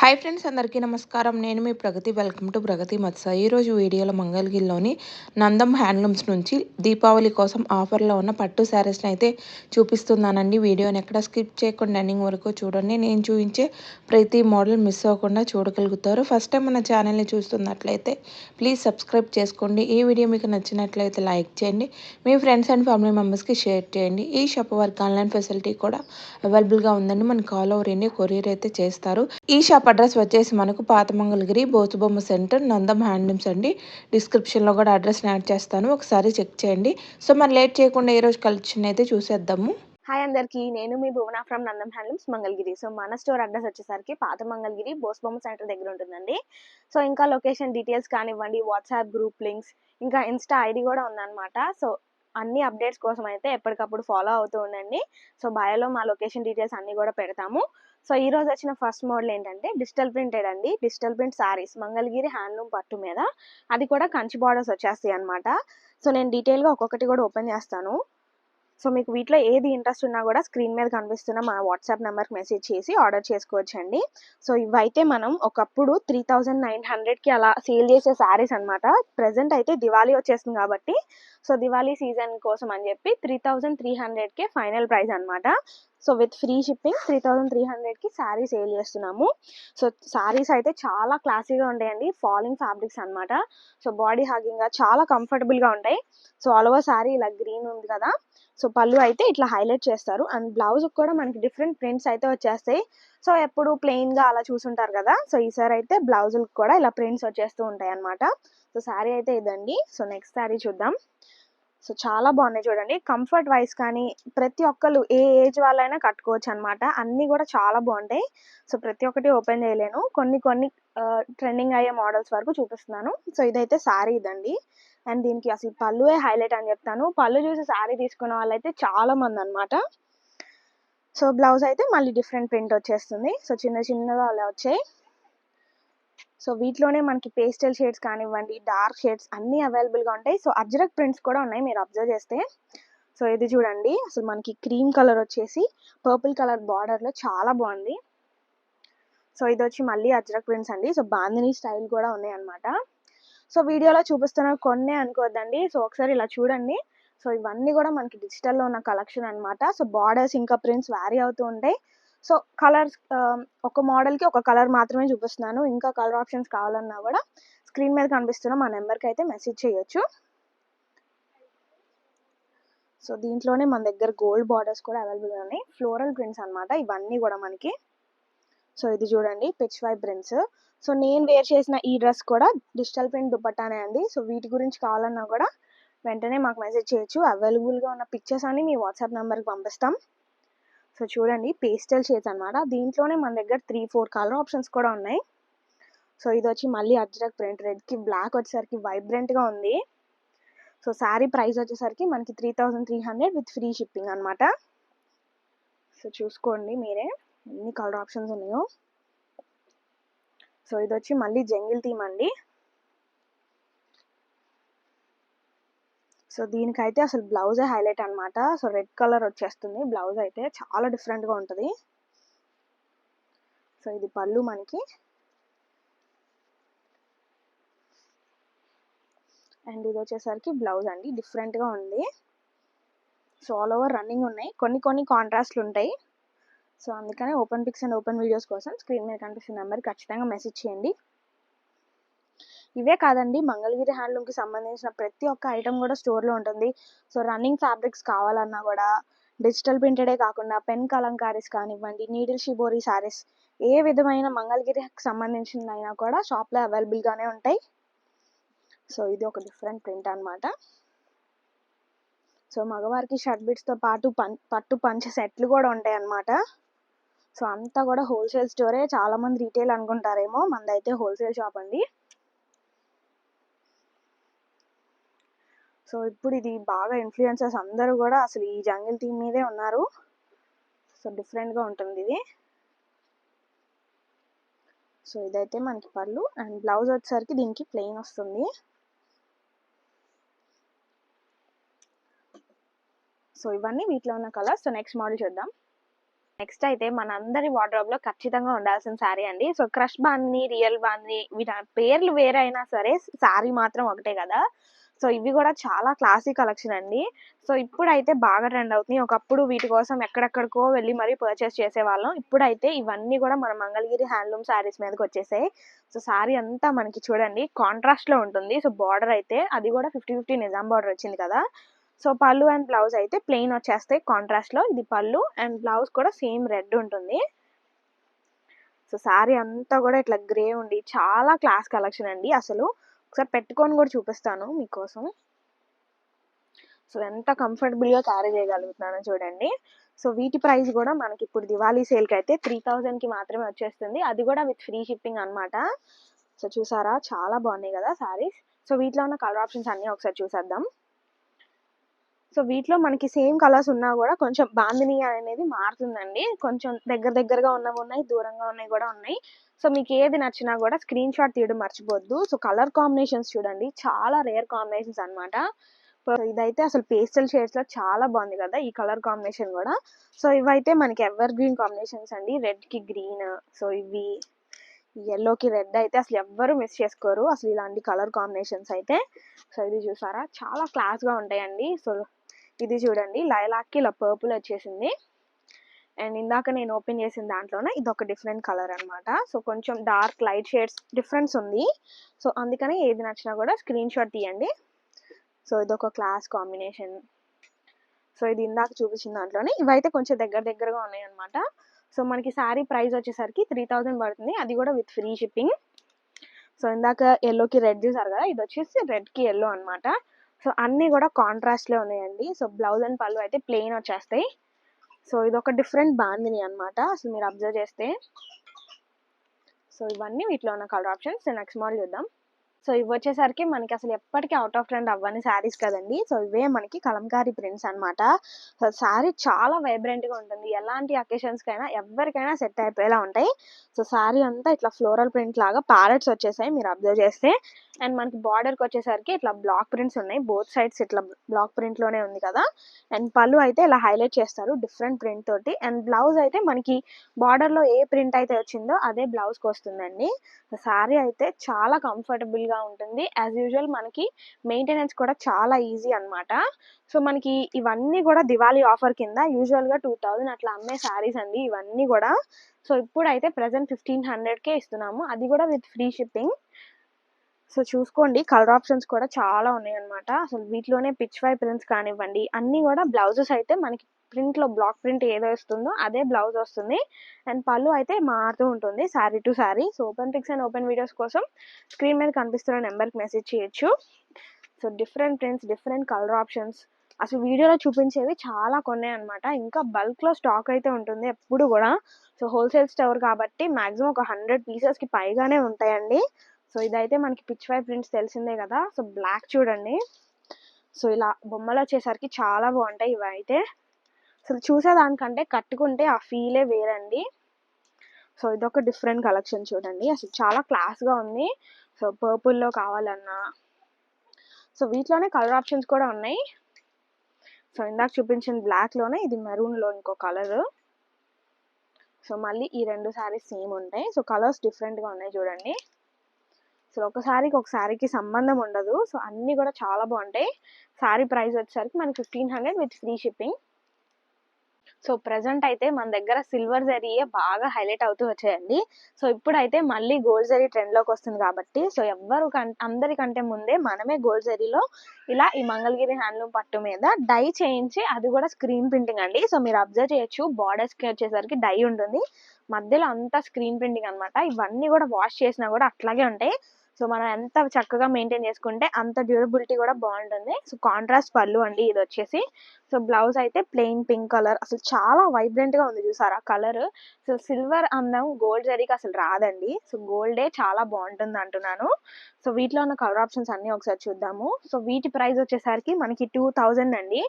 Hi friends అందరికీ నమస్కారం. నేను మీ ప్రగతి. వెల్కమ్ టు ప్రగతి మత్స ఈరోజు వీడియోలో మంగళగిరిలోని నందం హ్యాండ్లూమ్స్ నుంచి దీపావళి కోసం ఆఫర్లో ఉన్న పట్టు శారీస్ని అయితే చూపిస్తున్నానండి. వీడియోని ఎక్కడ స్కిప్ చేయకుండా ఎండింగ్ వరకు చూడండి. నేను చూపించే ప్రతి మోడల్ మిస్ అవ్వకుండా చూడగలుగుతారు. ఫస్ట్ టైం మన ఛానల్ని చూస్తున్నట్లయితే ప్లీజ్ సబ్స్క్రైబ్ చేసుకోండి. ఈ వీడియో మీకు నచ్చినట్లయితే లైక్ చేయండి. మీ ఫ్రెండ్స్ అండ్ ఫ్యామిలీ మెంబర్స్కి షేర్ చేయండి. ఈ షాప్ వర్క్ ఆన్లైన్ ఫెసిలిటీ కూడా అవైలబుల్గా ఉందండి. మన ఆల్ ఓవర్ ఇండియా కొరియర్ అయితే చేస్తారు. ఈ షాప్ అడ్రస్ వచ్చేసి మనకు పాత మంగళగిరి బోసుబొమ్మ సెంటర్ నందం హ్యాండ్లూమ్స్ అండి. డిస్క్రిప్షన్లో కూడా అడ్రస్ యాడ్ చేస్తాను. ఒకసారి చెక్ చేయండి. సో మరి లేట్ చేయకుండా ఈ రోజు కలెక్షన్ అయితే చూసేద్దాము. హాయ్ అందరికీ నేను మీ Bhuvana from Nandam handlooms Mangalagiri. So మన స్టోర్ అడ్రస్ వచ్చేసరికి పాత మంగళగిరి బోస్బొమ్మ సెంటర్ దగ్గర ఉంటుందండి. సో ఇంకా లొకేషన్ డీటెయిల్స్ కానివ్వండి వాట్సాప్ గ్రూప్ లింక్స్ ఇంకా ఇన్స్టా ఐడి కూడా ఉందన్నమాట. సో అన్ని అప్డేట్స్ కోసం అయితే ఎప్పటికప్పుడు ఫాలో అవుతూ ఉండండి. సో బయోలో మా లొకేషన్ డీటెయిల్స్ అన్నీ కూడా పెడతాము. సో ఈ రోజు వచ్చిన ఫస్ట్ మోడల్ ఏంటంటే డిజిటల్ ప్రింటెడ్ అండి. Digital print saris. Mangalagiri handloom పట్టు మీద. అది కూడా కంచి బార్డర్స్ వచ్చేస్తాయి అనమాట సో నేను డీటెయిల్గా ఒక్కొక్కటి కూడా ఓపెన్ చేస్తాను. సో మీకు వీటిలో ఏది ఇంట్రెస్ట్ ఉన్నా కూడా స్క్రీన్ మీద కనిపిస్తున్న మా వాట్సాప్ నెంబర్కి మెసేజ్ చేసి ఆర్డర్ చేసుకోవచ్చండి. సో ఇవైతే మనం ఒకప్పుడు త్రీ థౌజండ్ నైన్ హండ్రెడ్కి అలా సేల్ చేసే శారీస్ అనమాట ప్రజెంట్ అయితే దివాళీ వచ్చేస్తుంది కాబట్టి. సో దివాళీ సీజన్ కోసం అని చెప్పి త్రీ థౌజండ్ త్రీ హండ్రెడ్కే ఫైనల్ ప్రైస్ అనమాట so with free shipping three thousand three హండ్రెడ్కి శారీ సేల్ చేస్తున్నాము. సో శారీస్ అయితే చాలా క్లాసీగా ఉంటాయండి. ఫాలింగ్ ఫ్యాబ్రిక్స్ అనమాట సో బాడీ హాగింగ్గా చాలా కంఫర్టబుల్గా ఉంటాయి. సో ఆల్ ఓవర్ శారీ ఇలా గ్రీన్ ఉంది కదా. సో పళ్ళు అయితే ఇట్లా హైలైట్ చేస్తారు. అండ్ బ్లౌజ్ కూడా మనకి డిఫరెంట్ ప్రింట్స్ అయితే వచ్చేస్తాయి. సో ఎప్పుడు ప్లెయిన్గా అలా చూసుంటారు కదా. సో ఈసారి అయితే బ్లౌజులకు కూడా ఇలా ప్రింట్స్ వచ్చేస్తూ ఉంటాయి అనమాట సో శారీ అయితే ఇదండి. సో నెక్స్ట్ శారీ చూద్దాం. సో చాలా బాగున్నాయి చూడండి. కంఫర్ట్ వైస్ కానీ ప్రతి ఒక్కరు ఏ ఏజ్ వాళ్ళైనా కట్టుకోవచ్చు అనమాట అన్నీ కూడా చాలా బాగుంటాయి. సో ప్రతి ఒక్కటి ఓపెన్ చేయలేను. కొన్ని కొన్ని ట్రెండింగ్ అయ్యే మోడల్స్ వరకు చూపిస్తున్నాను. సో ఇదైతే శారీ ఇదండి. అండ్ దీనికి అసలు పళ్ళువే హైలైట్ అని చెప్తాను. పళ్ళు చూసి శారీ తీసుకున్న వాళ్ళైతే చాలా మంది అనమాట సో బ్లౌజ్ అయితే మళ్ళీ డిఫరెంట్ ప్రింట్ వచ్చేస్తుంది. సో చిన్న చిన్నగా అలా వచ్చాయి. సో వీటిలోనే మనకి పేస్టల్ షేడ్స్ కానివ్వండి డార్క్ షేడ్స్ అన్నీ అవైలబుల్గా ఉంటాయి. సో అజ్రక్ ప్రింట్స్ కూడా ఉన్నాయి మీరు అబ్జర్వ్ చేస్తే. సో ఇది చూడండి. అసలు మనకి క్రీమ్ కలర్ వచ్చేసి పర్పుల్ కలర్ బార్డర్లో చాలా బాగుంది. సో ఇది వచ్చి మళ్ళీ అజ్రక్ ప్రింట్స్ అండి. సో బాందిని స్టైల్ కూడా ఉన్నాయి అనమాట సో వీడియోలో చూపిస్తున్న కొన్నే అనుకోవద్దండి. సో ఒకసారి ఇలా చూడండి. సో ఇవన్నీ కూడా మనకి డిజిటల్లో ఉన్న కలెక్షన్ అనమాట సో బార్డర్స్ ఇంకా ప్రింట్స్ వ్యారీ అవుతూ ఉంటాయి. సో కలర్స్ ఒక మోడల్కి ఒక కలర్ మాత్రమే చూపిస్తున్నాను. ఇంకా కలర్ ఆప్షన్స్ కావాలన్నా కూడా స్క్రీన్ మీద కనిపిస్తున్న మా నెంబర్కి అయితే మెసేజ్ చేయొచ్చు. సో దీంట్లోనే మన దగ్గర గోల్డ్ బార్డర్స్ కూడా అవైలబుల్గా ఉన్నాయి. ఫ్లోరల్ ప్రింట్స్ అనమాట ఇవన్నీ కూడా మనకి. సో ఇది చూడండి పిచ్ వై ప్రింట్స్. సో నేను వేర్ చేసిన ఈ డ్రెస్ కూడా డిజిటల్ ప్రింట్ దుపట్టానే అండి. సో వీటి గురించి కావాలన్నా కూడా వెంటనే మాకు మెసేజ్ చేయొచ్చు. అవైలబుల్గా ఉన్న పిక్చర్స్ అన్ని మీ వాట్సాప్ నెంబర్కి పంపిస్తాం. సో చూడండి పేస్టల్ షేడ్స్ అనమాట దీంట్లోనే మన దగ్గర త్రీ ఫోర్ కలర్ ఆప్షన్స్ కూడా ఉన్నాయి. సో ఇది వచ్చి మళ్ళీ అజ్రక్ ప్రింట్ రెడ్కి బ్లాక్ వచ్చేసరికి వైబ్రెంట్గా ఉంది. సో శారీ ప్రైస్ వచ్చేసరికి మనకి three thousand three hundred with free shipping అనమాట సో చూసుకోండి మీరే ఎన్ని కలర్ ఆప్షన్స్ ఉన్నాయో. సో ఇది వచ్చి మళ్ళీ జంగిల్ థీమ్ అండి. సో దీనికైతే అసలు బ్లౌజే హైలైట్ అనమాట సో రెడ్ కలర్ వచ్చేస్తుంది. బ్లౌజ్ అయితే చాలా డిఫరెంట్గా ఉంటుంది. సో ఇది పళ్ళు మనకి. అండ్ ఇది వచ్చేసరికి బ్లౌజ్ అండి. డిఫరెంట్గా ఉంది. సో ఆల్ ఓవర్ రన్నింగ్ ఉన్నాయి. కొన్ని కొన్ని కాంట్రాస్ట్లు ఉంటాయి. సో అందుకనే open pics and open videos కోసం స్క్రీన్ మీద కనిపిస్తున్న నెంబర్ ఖచ్చితంగా మెసేజ్ చేయండి. ఇవే కాదండి. మంగళగిరి హ్యాండ్లూమ్కి సంబంధించిన ప్రతి ఒక్క ఐటెం కూడా స్టోర్లో ఉంటుంది. సో రన్నింగ్ ఫ్యాబ్రిక్స్ కావాలన్నా కూడా డిజిటల్ ప్రింటెడే కాకుండా పెన్ కలంకారీస్ కానివ్వండి నీడిల్ షిబోరీ సారీస్ ఏ విధమైన మంగళగిరికి సంబంధించినైనా కూడా షాప్లో అవైలబుల్గానే ఉంటాయి. సో ఇది ఒక డిఫరెంట్ ప్రింట్ అనమాట సో మగవారికి షర్ట్ బిట్స్తో పాటు పం పట్టు పంచ సెట్లు కూడా ఉంటాయి అన్నమాట. సో అంతా కూడా హోల్సేల్ స్టోరే. చాలా మంది రీటైల్ అనుకుంటారేమో మనదైతే హోల్సేల్ షాప్ అండి. సో ఇప్పుడు ఇది బాగా ఇన్ఫ్లుయెన్సర్స్ అందరూ కూడా అసలు ఈ జంగిల్ థీమ్ మీదే ఉన్నారు. సో డిఫరెంట్గా ఉంటుంది ఇది. సో ఇదైతే మనకి పళ్ళు అండ్ బ్లౌజ్ వచ్చేసరికి దీనికి ప్లెయిన్ వస్తుంది. సో ఇవన్నీ వీటిలో ఉన్న కలర్స్ సో నెక్స్ట్ మోడల్ చూద్దాం. నెక్స్ట్ అయితే మనందరి వార్డ్రోబ్లో ఖచ్చితంగా ఉండాల్సిన శారీ అండి. So crush bandhani real bandhani వీటి పేర్లు వేరైనా సరే శారీ మాత్రం ఒకటే కదా. సో ఇవి కూడా చాలా క్లాసిక్ కలెక్షన్ అండి. సో ఇప్పుడైతే బాగా ట్రెండ్ అవుతున్నాయి. ఒకప్పుడు వీటి కోసం ఎక్కడెక్కడికో వెళ్ళి మరీ పర్చేస్ చేసేవాళ్ళం. ఇప్పుడైతే ఇవన్నీ కూడా మన మంగళగిరి హ్యాండ్లూమ్ శారీస్ మీదకి వచ్చేసాయి. సో శారీ అంతా మనకి చూడండి కాంట్రాస్ట్లో ఉంటుంది. సో బార్డర్ అయితే అది కూడా ఫిఫ్టీ ఫిఫ్టీ నిజాం బార్డర్ వచ్చింది కదా. సో పళ్ళు అండ్ బ్లౌజ్ అయితే ప్లెయిన్ వచ్చేస్తాయి కాంట్రాస్ట్లో ఇది పళ్ళు అండ్ బ్లౌజ్ కూడా సేమ్ రెడ్ ఉంటుంది. సో శారీ అంతా కూడా ఇట్లా గ్రే ఉండి చాలా క్లాస్ కలెక్షన్ అండి అసలు. ఒకసారి పెట్టుకొని కూడా చూపిస్తాను మీకోసం. సో ఎంత కంఫర్టబుల్గా క్యారీ చేయగలుగుతున్నానో చూడండి. సో వీటి ప్రైస్ కూడా మనకి ఇప్పుడు దివాళీ సేల్కి అయితే త్రీ థౌజండ్కి మాత్రమే వచ్చేస్తుంది. అది కూడా విత్ ఫ్రీ షిప్పింగ్ అన్నమాట. సో చూసారా? చాలా బాగున్నాయి కదా సారీస్. సో వీటిలో ఉన్న కలర్ ఆప్షన్స్ అన్ని ఒకసారి చూసేద్దాం. సో వీటిలో మనకి సేమ్ కలర్స్ ఉన్నా కూడా కొంచెం బాందిని అనేది మారుతుందండి. కొంచెం దగ్గర దగ్గరగా ఉన్నవి ఉన్నాయి దూరంగా ఉన్నాయి కూడా ఉన్నాయి. సో మీకు ఏది నచ్చినా కూడా స్క్రీన్ షాట్ తీయడం మర్చిపోద్దు సో కలర్ కాంబినేషన్స్ చూడండి. చాలా రేర్ కాంబినేషన్స్ అన్నమాట. సో ఇదైతే అసలు పేస్టల్ షేడ్స్లో చాలా బాగుంది కదా ఈ కలర్ కాంబినేషన్ కూడా. సో ఇవైతే మనకి ఎవర్ గ్రీన్ కాంబినేషన్స్ అండి. రెడ్కి గ్రీన్ సో ఇవి. ఎల్లోకి రెడ్ అయితే అసలు ఎవ్వరు మిస్ చేసుకోరు. అసలు ఇలాంటి కలర్ కాంబినేషన్స్ అయితే. సో ఇది చూసారా? చాలా క్లాస్గా ఉంటాయండి. సో ఇది చూడండి. లైలాక్కి ఇలా పర్పుల్ వచ్చేసింది. అండ్ ఇందాక నేను ఓపెన్ చేసిన దాంట్లోనే ఇది ఒక డిఫరెంట్ కలర్ అనమాట సో కొంచెం డార్క్ లైట్ షేడ్స్ డిఫరెన్స్ ఉంది. సో అందుకని ఏది నచ్చినా కూడా స్క్రీన్ షాట్ తీయండి. సో ఇది ఒక క్లాస్ కాంబినేషన్ సో ఇది ఇందాక చూపించిన దాంట్లోనే ఇవైతే కొంచెం దగ్గర దగ్గరగా ఉన్నాయి అనమాట సో మనకి శారీ ప్రైస్ వచ్చేసరికి త్రీ థౌజండ్ పడుతుంది. అది కూడా విత్ ఫ్రీ షిప్పింగ్ సో ఇందాక ఎల్లోకి రెడ్ చూసారు కదా? ఇది వచ్చేసి రెడ్కి ఎల్లో అనమాట సో అన్నీ కూడా కాంట్రాస్ట్లో ఉన్నాయండి. సో బ్లౌజ్ అండ్ పళ్ళు అయితే ప్లెయిన్ వచ్చేస్తాయి. సో ఇది ఒక డిఫరెంట్ బాందిని అన్నమాట. అసలు మీరు అబ్జర్వ్ చేస్తే. సో ఇవన్నీ వీటిలో ఉన్న కలర్ ఆప్షన్స్. నెక్స్ట్ మోడల్ చూద్దాం. సో ఇవి వచ్చేసరికి మనకి అసలు ఎప్పటికీ అవుట్ ఆఫ్ ట్రెండ్ అవ్వని శారీస్ కదండి. సో ఇవే మనకి కలంకారీ ప్రింట్స్ అన్నమాట. శారీ చాలా వైబ్రెంట్గా ఉంటుంది. ఎలాంటి అకేషన్స్ కైనా ఎవరికైనా సెట్ అయిపోయేలా ఉంటాయి. సో శారీ అంతా ఇట్లా ఫ్లోరల్ ప్రింట్ లాగా ప్యారెట్స్ వచ్చేసాయి. మీరు అబ్జర్వ్ చేస్తే. అండ్ మనకి బార్డర్కి వచ్చేసరికి ఇట్లా బ్లాక్ ప్రింట్స్ ఉన్నాయి. బోత్ సైడ్స్ ఇట్లా బ్లాక్ ప్రింట్లోనే ఉంది కదా. అండ్ పళ్ళు అయితే ఇలా హైలైట్ చేస్తారు డిఫరెంట్ ప్రింట్ తోటి. అండ్ బ్లౌజ్ అయితే మనకి బార్డర్లో ఏ ప్రింట్ అయితే వచ్చిందో అదే బ్లౌజ్కి వస్తుందండి. శారీ అయితే చాలా కంఫర్టబుల్గా ఉంటుంది. యాజ్ యూజువల్ మనకి మెయింటెనెన్స్ కూడా చాలా ఈజీ అనమాట సో మనకి ఇవన్నీ కూడా దివాళీ ఆఫర్ కింద యూజువల్గా టూ థౌజండ్ అట్లా అమ్మే శారీస్ అండి ఇవన్నీ కూడా. సో ఇప్పుడైతే ప్రెసెంట్ ఫిఫ్టీన్ హండ్రెడ్ కే ఇస్తున్నాము. అది కూడా విత్ ఫ్రీ షిప్పింగ్ సో చూసుకోండి కలర్ ఆప్షన్స్ కూడా చాలా ఉన్నాయి అనమాట అసలు వీటిలోనే పిచ్ వై ప్రింట్స్ కానివ్వండి అన్నీ కూడా బ్లౌజెస్ అయితే మనకి ప్రింట్లో బ్లాక్ ప్రింట్ ఏదో వస్తుందో అదే బ్లౌజ్ వస్తుంది. అండ్ పళ్ళు అయితే మారుతూ ఉంటుంది sari to sari so open pics and open videos కోసం స్క్రీన్ మీద కనిపిస్తున్న నెంబర్కి మెసేజ్ చేయొచ్చు. So different prints different colour options అసలు వీడియోలో చూపించేవి చాలా కొన్నాయి అనమాట ఇంకా బల్క్లో స్టాక్ అయితే ఉంటుంది ఎప్పుడు కూడా. సో హోల్సేల్ స్టోర్ కాబట్టి మాక్సిమం ఒక హండ్రెడ్ పీసెస్కి పైగానే ఉంటాయండి. సో ఇదైతే మనకి పిచ్ వై ప్రింట్స్ తెలిసిందే కదా. సో బ్లాక్ చూడండి. సో ఇలా బొమ్మలు వచ్చేసరికి చాలా బాగుంటాయి ఇవి అయితే అసలు చూసేదానికంటే కట్టుకుంటే ఆ ఫీలే వేరండి. సో ఇదొక డిఫరెంట్ కలెక్షన్ చూడండి. అసలు చాలా క్లాస్గా ఉంది. సో పర్పుల్లో కావాలన్నా. సో వీటిలోనే కలర్ ఆప్షన్స్ కూడా ఉన్నాయి. సో ఇందాక చూపించిన బ్లాక్లోనే ఇది మెరూన్లో ఇంకో కలర్ సో మళ్ళీ ఈ రెండు సారీస్ సేమ్ ఉంటాయి. సో కలర్స్ డిఫరెంట్గా ఉన్నాయి చూడండి. అసలు ఒక శారీకి ఒక శారీకి సంబంధం ఉండదు. సో అన్నీ కూడా చాలా బాగుంటాయి. సారీ ప్రైస్ వచ్చేసరికి మనకి fifteen hundred with free shipping. So present అయితే మన దగ్గర సిల్వర్ జరీయే బాగా హైలైట్ అవుతూ వచ్చాయండి. సో ఇప్పుడైతే మళ్ళీ గోల్డ్ జరీ ట్రెండ్లోకి వస్తుంది కాబట్టి సో ఎవ్వరు కం అందరికంటే ముందే మనమే గోల్డ్ జరీలో ఇలా ఈ మంగళగిరి హ్యాండ్లూమ్ పట్టు మీద డై చేయించి అది కూడా స్క్రీన్ ప్రింటింగ్ అండి. సో మీరు అబ్జర్వ్ చేయొచ్చు. బార్డర్స్కి వచ్చేసరికి డై ఉంటుంది. మధ్యలో అంతా స్క్రీన్ ప్రింటింగ్ అన్నమాట. ఇవన్నీ కూడా వాష్ చేసినా కూడా అట్లాగే ఉంటాయి. సో మనం ఎంత చక్కగా మెయింటైన్ చేసుకుంటే అంత డ్యూరబిలిటీ కూడా బాగుంటుంది. సో కాంట్రాస్ట్ పళ్ళు అండి ఇది వచ్చేసి. సో బ్లౌజ్ అయితే ప్లెయిన్ పింక్ కలర్ అసలు చాలా వైబ్రెంట్గా ఉంది ఉంది చూసారా కలర్ సో సిల్వర్ అందం గోల్డ్ జరీకి అసలు రాదండి. సో గోల్డే చాలా బాగుంటుంది అంటున్నాను. సో వీటిలో ఉన్న కలర్ ఆప్షన్స్ అన్నీ ఒకసారి చూద్దాము. సో వీటి ప్రైస్ వచ్చేసరికి మనకి టూ థౌజండ్ అండి.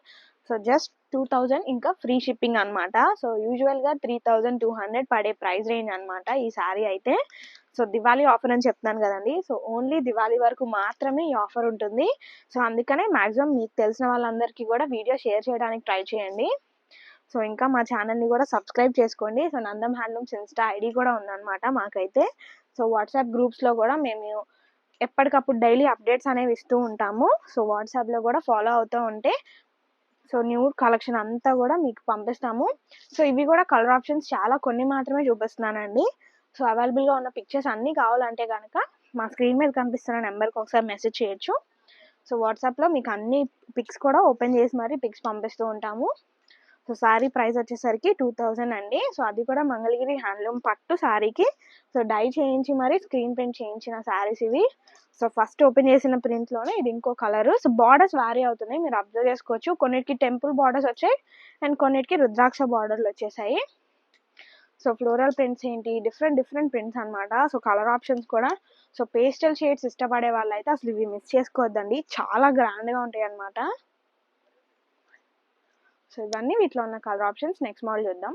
సో జస్ట్ టూ థౌజండ్ ఇంకా ఫ్రీ షిప్పింగ్ అన్నమాట. సో యూజువల్గా త్రీ థౌజండ్ టూ హండ్రెడ్ పడే ప్రైస్ రేంజ్ అనమాట ఈ శారీ అయితే. సో దివాళీ ఆఫర్ అని చెప్తున్నాను కదండి. సో ఓన్లీ దివాళీ వరకు మాత్రమే ఈ ఆఫర్ ఉంటుంది. సో అందుకనే మాక్సిమం మీకు తెలిసిన వాళ్ళందరికీ కూడా వీడియో షేర్ చేయడానికి ట్రై చేయండి. సో ఇంకా మా ఛానల్ని కూడా సబ్స్క్రైబ్ చేసుకోండి. So Nandam handlooms insta ID కూడా ఉందన్నమాట మాకైతే. సో వాట్సాప్ గ్రూప్స్లో కూడా మేము ఎప్పటికప్పుడు డైలీ అప్డేట్స్ అనేవి ఇస్తూ ఉంటాము. సో వాట్సాప్లో కూడా ఫాలో అవుతూ ఉంటే సో న్యూ కలెక్షన్ అంతా కూడా మీకు పంపిస్తాము. సో ఇవి కూడా కలర్ ఆప్షన్స్ చాలా కొన్ని మాత్రమే చూపిస్తున్నానండి. సో అవైలబుల్గా ఉన్న పిక్చర్స్ అన్నీ కావాలంటే కనుక మా స్క్రీన్ మీద కనిపిస్తున్న నెంబర్కి ఒకసారి మెసేజ్ చేయొచ్చు. సో వాట్సాప్లో మీకు అన్ని పిక్స్ కూడా ఓపెన్ చేసి మరి పిక్స్ పంపిస్తూ ఉంటాము. సో శారీ ప్రైస్ వచ్చేసరికి టూ థౌజండ్ అండి. సో అది కూడా మంగళగిరి హ్యాండ్లూమ్ పట్టు శారీకి. సో డై చేయించి మరి స్క్రీన్ ప్రింట్ చేయించిన శారీస్ ఇవి. సో ఫస్ట్ ఓపెన్ చేసిన ప్రింట్లోనే ఇది ఇంకో కలర్. సో బార్డర్స్ వ్యారీ అవుతున్నాయి. మీరు అబ్జర్వ్ చేసుకోవచ్చు. కొన్నిటికి టెంపుల్ బార్డర్స్ వచ్చాయి. అండ్ కొన్నిటికి రుద్రాక్ష బార్డర్లు వచ్చేసాయి. సో ఫ్లోరల్ ప్రింట్స్ ఏంటి? డిఫరెంట్ డిఫరెంట్ ప్రింట్స్ అనమాట సో కలర్ ఆప్షన్స్ కూడా. సో పేస్టల్ షేడ్స్ ఇష్టపడే వాళ్ళైతే అసలు ఇవి మిస్ చేసుకోవద్దండి. చాలా గ్రాండ్గా ఉంటాయి అనమాట సో ఇవన్నీ వీటిలో ఉన్న కలర్ ఆప్షన్స్ నెక్స్ట్ మోడల్ చూద్దాం.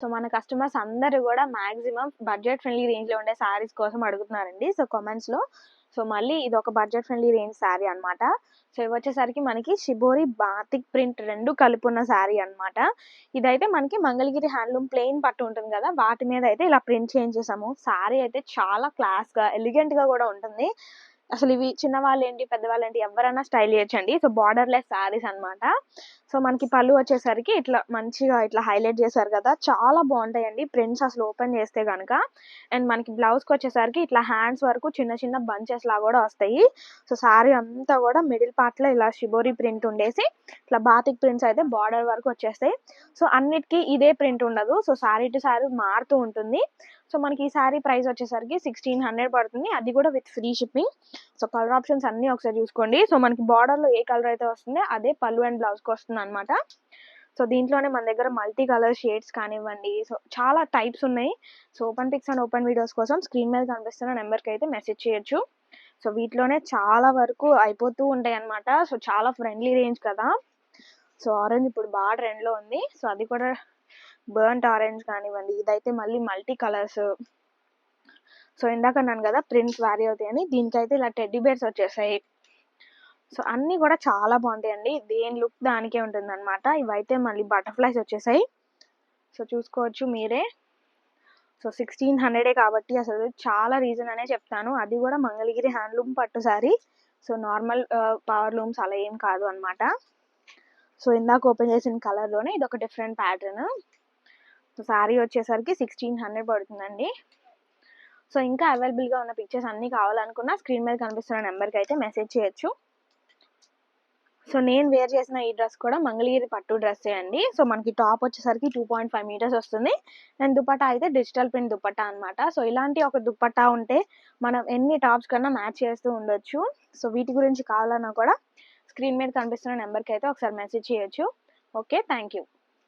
సో మన కస్టమర్స్ అందరూ కూడా మాక్సిమం బడ్జెట్ ఫ్రెండ్లీ రేంజ్లో ఉండే శారీస్ కోసం అడుగుతున్నారండి. సో కామెంట్స్లో సో మళ్ళీ ఇది ఒక బడ్జెట్ ఫ్రెండ్లీ రేంజ్ శారీ అన్నమాట. సో ఇవి వచ్చేసరికి మనకి షిబోరి బాతిక్ ప్రింట్ రెండు కలిపి ఉన్న శారీ అనమాట ఇదైతే మనకి మంగళగిరి హ్యాండ్లూమ్ ప్లెయిన్ పట్టు ఉంటుంది కదా వాటి మీద అయితే ఇలా ప్రింట్ చేయించేసాము శారీ అయితే చాలా క్లాస్గా ఎలిగెంట్గా కూడా ఉంటుంది. అసలు ఇవి చిన్నవాళ్ళు ఏంటి పెద్దవాళ్ళు ఏంటి ఎవరైనా స్టైల్ చేయొచ్చండి. సో బార్డర్లెస్ శారీస్ అన్నమాట. సో మనకి పళ్ళు వచ్చేసరికి ఇట్లా మంచిగా ఇట్లా హైలైట్ చేశారు కదా. చాలా బాగుంటాయండి. ప్రింట్స్ అసలు ఓపెన్ చేస్తే కనుక అండ్ మనకి బ్లౌజ్కి వచ్చేసరికి ఇట్లా హ్యాండ్స్ వరకు చిన్న చిన్న బంచెస్ లాగా కూడా వస్తాయి. సో శారీ అంతా కూడా మిడిల్ పార్ట్లో ఇలా షిబోరి ప్రింట్ ఉండేసి ఇట్లా బాతిక్ ప్రింట్స్ అయితే బార్డర్ వరకు వచ్చేస్తాయి. సో అన్నిటికీ ఇదే ప్రింట్ ఉండదు. సో శారీ టు శారీ మారుతూ ఉంటుంది. సో మనకి ఈ శారీ ప్రైస్ వచ్చేసరికి సిక్స్టీన్ హండ్రెడ్ పడుతుంది. అది కూడా with free shipping so colour options అన్నీ ఒకసారి చూసుకోండి. సో మనకి బార్డర్లో ఏ కలర్ అయితే వస్తుందో అదే పళ్ళు అండ్ బ్లౌజ్కి వస్తుంది అనమాట సో దీంట్లోనే మన దగ్గర మల్టీ కలర్ షేడ్స్ కానివ్వండి. సో చాలా టైప్స్ ఉన్నాయి. So open pics and open videos కోసం స్క్రీన్ మీద కనిపిస్తున్న నెంబర్కి అయితే మెసేజ్ చేయొచ్చు. సో వీటిలోనే చాలా వరకు అయిపోతూ ఉంటాయి అన్నమాట. సో చాలా ఫ్రెండ్లీ రేంజ్ కదా. సో ఆరెంజ్ ఇప్పుడు బాగా ట్రెండ్లో ఉంది. సో అది కూడా బర్న్ట్ ఆరెంజ్ కానివ్వండి ఇదైతే మళ్ళీ మల్టీ కలర్స్ సో ఇందాక అన్నాను కదా ప్రింట్స్ వ్యారీ అవుతాయని దీనికైతే ఇలా టెడ్డీ బేర్స్ వచ్చేసాయి. సో అన్నీ కూడా చాలా బాగుంటాయండి. దేని లుక్ దానికే ఉంటుందన్నమాట. ఇవైతే మళ్ళీ బటర్ఫ్లైస్ వచ్చేసాయి. సో చూసుకోవచ్చు మీరే. సో సిక్స్టీన్ హండ్రెడే కాబట్టి అసలు చాలా రీజన్ అనే చెప్తాను. అది కూడా మంగళగిరి హ్యాండ్లూమ్ పట్టు sari. So normal power looms అలా ఏం కాదు అనమాట సో ఇందాక ఓపెన్ చేసిన కలర్లోనే ఇది ఒక డిఫరెంట్ ప్యాటర్న్ సో శారీ వచ్చేసరికి సిక్స్టీన్ హండ్రెడ్ పడుతుందండి. సో ఇంకా అవైలబుల్గా ఉన్న పిక్చర్స్ అన్నీ కావాలనుకున్నా స్క్రీన్ మీద కనిపిస్తున్న నెంబర్కి అయితే మెసేజ్ చేయొచ్చు. సో నేను వేర్ చేసిన ఈ డ్రెస్ కూడా మంగళగిరి పట్టు డ్రెస్సే అండి. సో మనకి టాప్ వచ్చేసరికి టూ పాయింట్ ఫైవ్ మీటర్స్ వస్తుంది. అండ్ దుపట్టా అయితే డిజిటల్ ప్రింట్ దుపట్టా అనమాట సో ఇలాంటి ఒక దుపట్టా ఉంటే మనం ఎన్ని టాప్స్ కన్నా మ్యాచ్ చేస్తూ ఉండొచ్చు. సో వీటి గురించి కావాలన్నా కూడా స్క్రీన్ మీద కనిపిస్తున్న నెంబర్కి అయితే ఒకసారి మెసేజ్ చేయొచ్చు. Okay thank you